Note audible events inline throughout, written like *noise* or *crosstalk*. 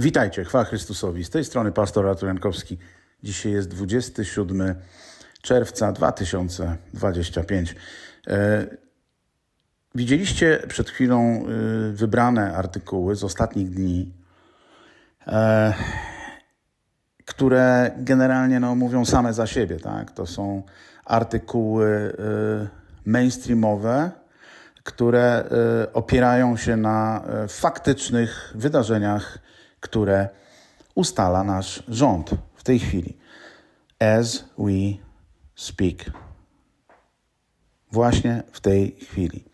Witajcie, chwała Chrystusowi. Z tej strony pastor Artur Jankowski. Dzisiaj jest 27 czerwca 2025. E, widzieliście przed chwilą e, wybrane artykuły z ostatnich dni, e, które generalnie no, mówią same za siebie. Tak? To są artykuły mainstreamowe, które opierają się na faktycznych wydarzeniach, które ustala nasz rząd w tej chwili. As we speak. Właśnie w tej chwili.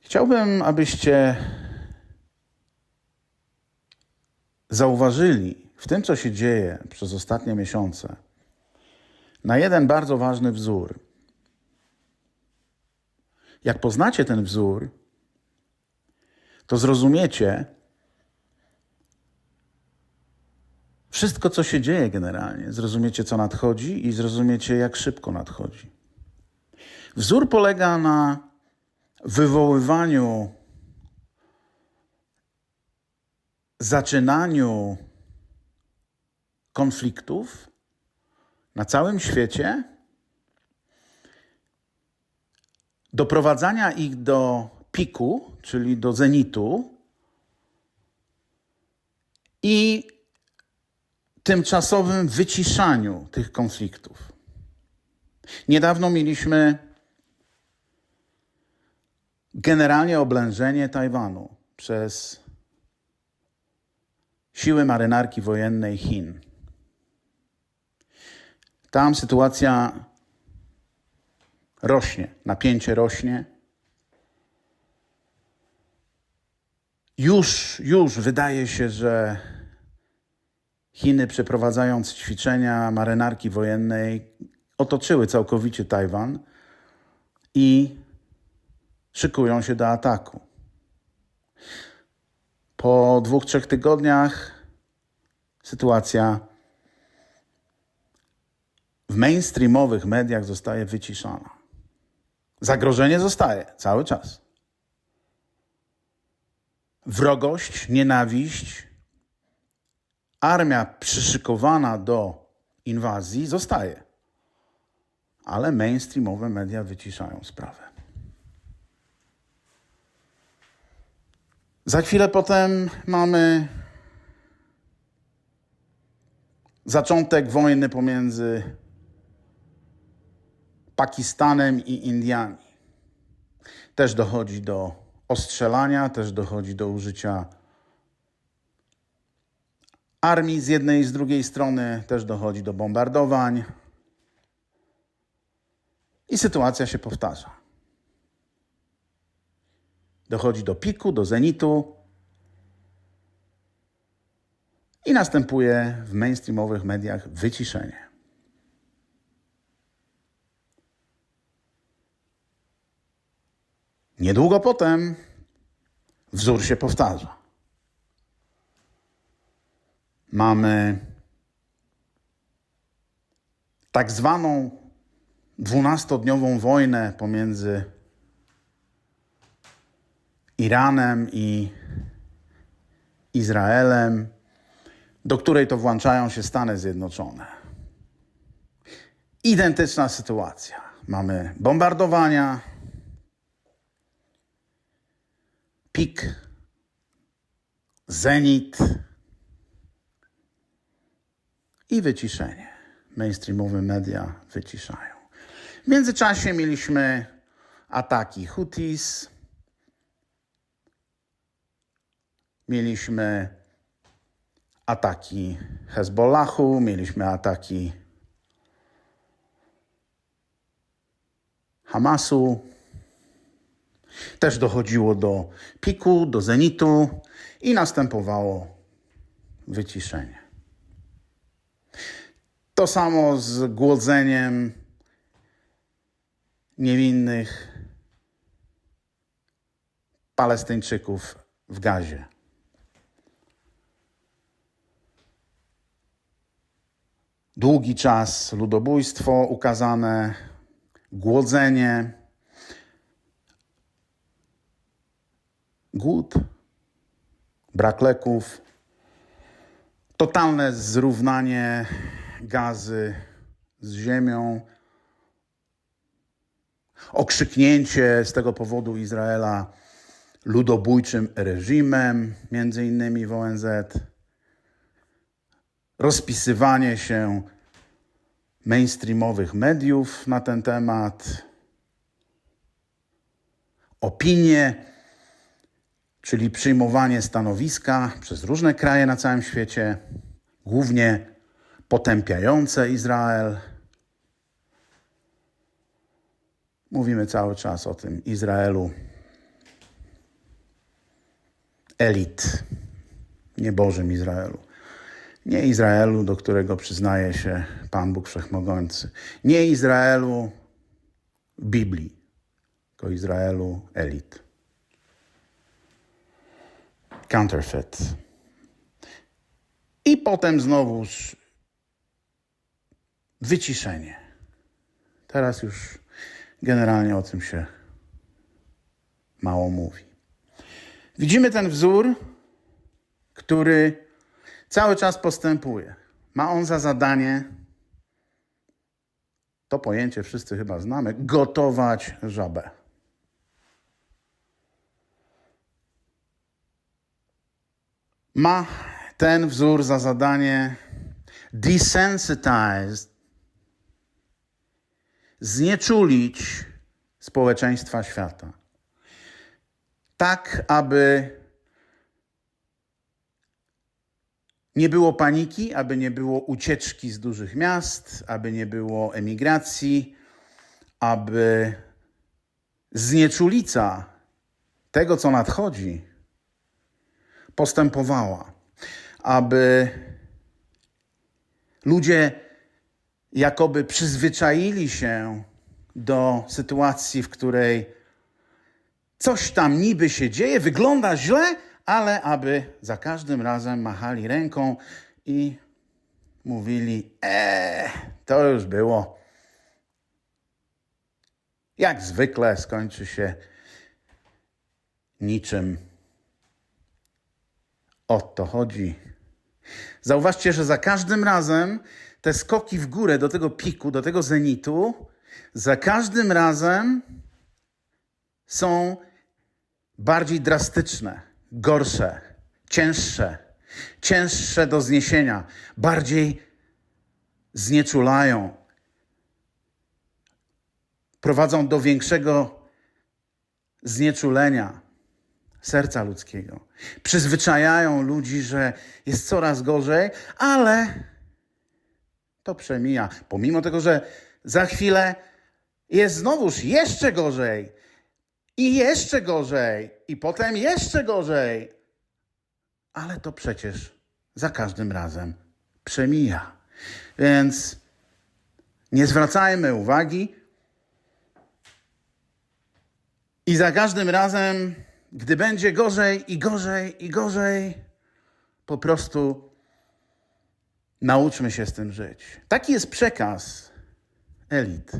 Chciałbym, abyście zauważyli w tym, co się dzieje przez ostatnie miesiące, na jeden bardzo ważny wzór. Jak poznacie ten wzór, to zrozumiecie wszystko, co się dzieje generalnie. Zrozumiecie, co nadchodzi i zrozumiecie, jak szybko nadchodzi. Wzór polega na wywoływaniu, zaczynaniu konfliktów na całym świecie doprowadzania ich do piku, czyli do zenitu i tymczasowym wyciszaniu tych konfliktów. Niedawno mieliśmy generalnie oblężenie Tajwanu przez siły marynarki wojennej Chin. Tam sytuacja rośnie, napięcie rośnie. Już, już wydaje się, że Chiny, przeprowadzając ćwiczenia marynarki wojennej, otoczyły całkowicie Tajwan i szykują się do ataku. Po dwóch, trzech tygodniach sytuacja w mainstreamowych mediach zostaje wyciszona. Zagrożenie zostaje cały czas. Wrogość, nienawiść, armia przyszykowana do inwazji zostaje. Ale mainstreamowe media wyciszają sprawę. Za chwilę potem mamy zaczątek wojny pomiędzy Pakistanem i Indiami. Też dochodzi do ostrzelania, też dochodzi do użycia armii z jednej i z drugiej strony, też dochodzi do bombardowań. I sytuacja się powtarza. Dochodzi do piku, do zenitu. I następuje w mainstreamowych mediach wyciszenie. Niedługo potem wzór się powtarza. Mamy tak zwaną dwunastodniową wojnę pomiędzy Iranem i Izraelem, do której to włączają się Stany Zjednoczone. Identyczna sytuacja. Mamy bombardowania, pik, zenit i wyciszenie. Mainstreamowe media wyciszają. W międzyczasie mieliśmy ataki Houthis, mieliśmy ataki Hezbollahu, mieliśmy ataki Hamasu. Też dochodziło do piku, do zenitu i następowało wyciszenie. To samo z głodzeniem niewinnych Palestyńczyków w gazie. Długi czas ludobójstwo ukazane, głodzenie, głód, brak leków, totalne zrównanie gazy z ziemią, okrzyknięcie z tego powodu Izraela ludobójczym reżimem, między innymi w ONZ, rozpisywanie się mainstreamowych mediów na ten temat, opinie, czyli przyjmowanie stanowiska przez różne kraje na całym świecie, głównie potępiające Izrael. Mówimy cały czas o tym Izraelu elit, niebożym Izraelu. Nie Izraelu, do którego przyznaje się Pan Bóg Wszechmogący. Nie Izraelu Biblii, tylko Izraelu elit. Counterfeit. I potem znowuż wyciszenie. Teraz już generalnie o tym się mało mówi. Widzimy ten wzór, który cały czas postępuje. Ma on za zadanie, to pojęcie wszyscy chyba znamy, gotować żabę. Ma ten wzór za zadanie desensitize, znieczulić społeczeństwa świata. Tak, aby nie było paniki, aby nie było ucieczki z dużych miast, aby nie było emigracji, aby znieczulica tego, co nadchodzi, postępowała, aby ludzie jakoby przyzwyczaili się do sytuacji, w której coś tam niby się dzieje, wygląda źle, ale aby za każdym razem machali ręką i mówili: Eee, to już było. Jak zwykle skończy się niczym. O to chodzi. Zauważcie, że za każdym razem te skoki w górę do tego piku, do tego zenitu, za każdym razem są bardziej drastyczne, gorsze, cięższe, cięższe do zniesienia, bardziej znieczulają, prowadzą do większego znieczulenia serca ludzkiego. Przyzwyczajają ludzi, że jest coraz gorzej, ale to przemija. Pomimo tego, że za chwilę jest znowuż jeszcze gorzej. I jeszcze gorzej, i potem jeszcze gorzej. Ale to przecież za każdym razem przemija. Więc nie zwracajmy uwagi. I za każdym razem, gdy będzie gorzej i gorzej i gorzej, po prostu nauczmy się z tym żyć. Taki jest przekaz elit.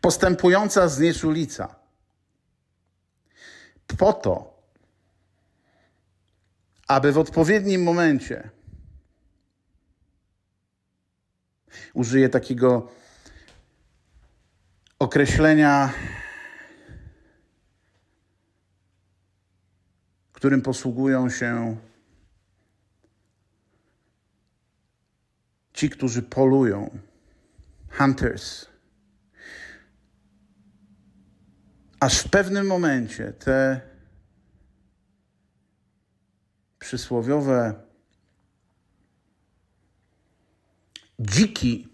Postępująca znieczulica po to, aby w odpowiednim momencie użyję takiego określenia, którym posługują się ci, którzy polują, hunters. Aż w pewnym momencie te przysłowiowe dziki,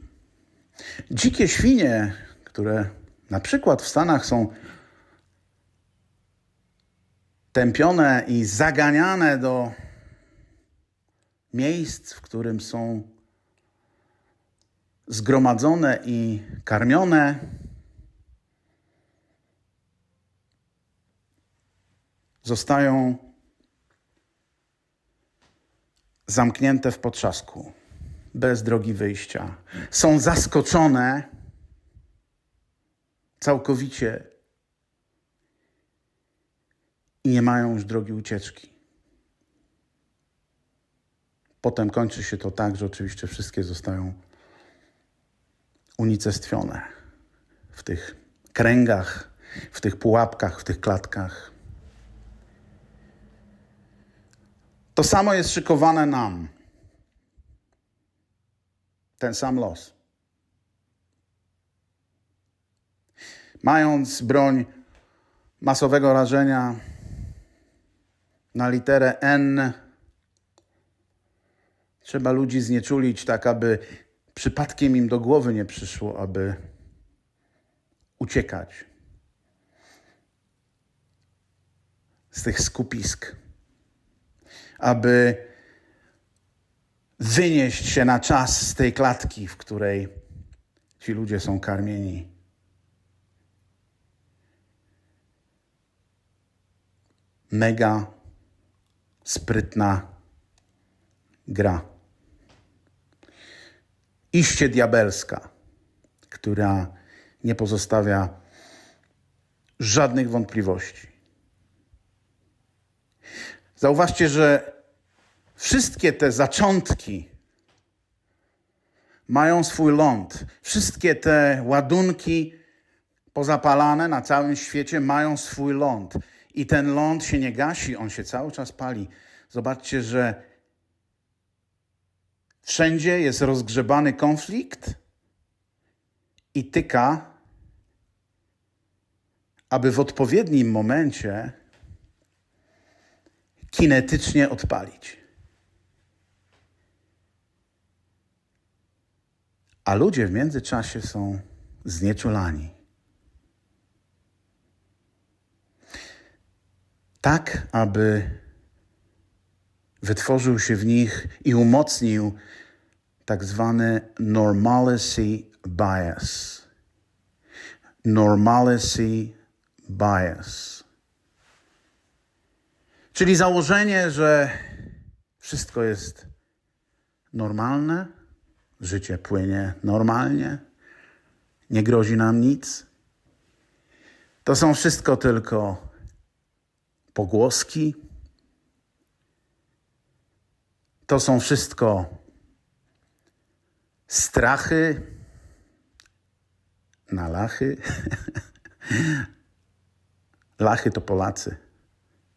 dzikie świnie, które na przykład w Stanach są tępione i zaganiane do miejsc, w którym są zgromadzone i karmione, zostają zamknięte w potrzasku, bez drogi wyjścia. Są zaskoczone całkowicie i nie mają już drogi ucieczki. Potem kończy się to tak, że oczywiście wszystkie zostają unicestwione w tych kręgach, w tych pułapkach, w tych klatkach. To samo jest szykowane nam. Ten sam los. Mając broń masowego rażenia na literę N, trzeba ludzi znieczulić tak, aby przypadkiem im do głowy nie przyszło, aby uciekać z tych skupisk, aby wynieść się na czas z tej klatki, w której ci ludzie są karmieni. Mega sprytna gra. Iście diabelska, która nie pozostawia żadnych wątpliwości. Zauważcie, że wszystkie te zaczątki mają swój ląd. Wszystkie te ładunki pozapalane na całym świecie mają swój ląd. I ten ląd się nie gasi, on się cały czas pali. Zobaczcie, że wszędzie jest rozgrzebany konflikt i tyka, aby w odpowiednim momencie kinetycznie odpalić. A ludzie w międzyczasie są znieczulani. Tak, aby wytworzył się w nich i umocnił tak zwany normalcy bias. Normalcy bias. Czyli założenie, że wszystko jest normalne, życie płynie normalnie, nie grozi nam nic. To są wszystko tylko pogłoski. To są wszystko strachy na lachy. *laughs* Lachy to Polacy.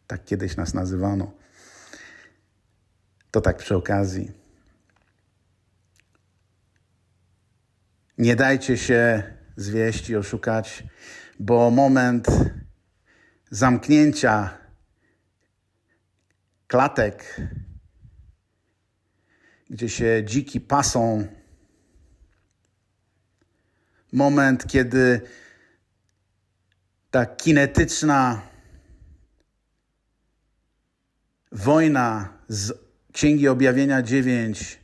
Tak kiedyś nas nazywano. To tak przy okazji. Nie dajcie się zwieść i oszukać, bo moment zamknięcia klatek, gdzie się dziki pasą, moment, kiedy ta kinetyczna wojna z Księgi Objawienia 9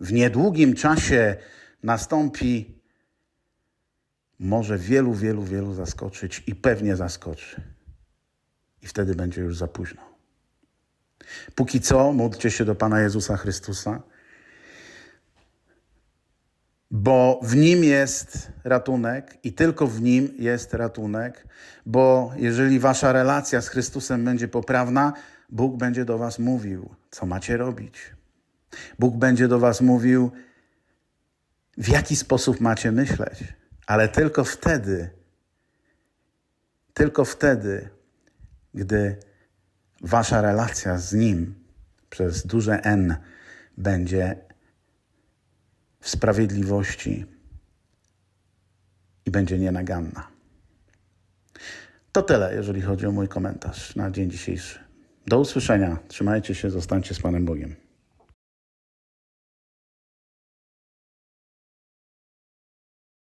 w niedługim czasie nastąpi, może wielu, wielu, wielu zaskoczyć i pewnie zaskoczy. I wtedy będzie już za późno. Póki co, módlcie się do Pana Jezusa Chrystusa, bo w Nim jest ratunek i tylko w Nim jest ratunek, bo jeżeli Wasza relacja z Chrystusem będzie poprawna, Bóg będzie do Was mówił, co macie robić. Bóg będzie do Was mówił, w jaki sposób macie myśleć, ale tylko wtedy, tylko wtedy, gdy wasza relacja z Nim przez duże N będzie w sprawiedliwości i będzie nienaganna. To tyle, jeżeli chodzi o mój komentarz na dzień dzisiejszy. Do usłyszenia. Trzymajcie się, zostańcie z Panem Bogiem.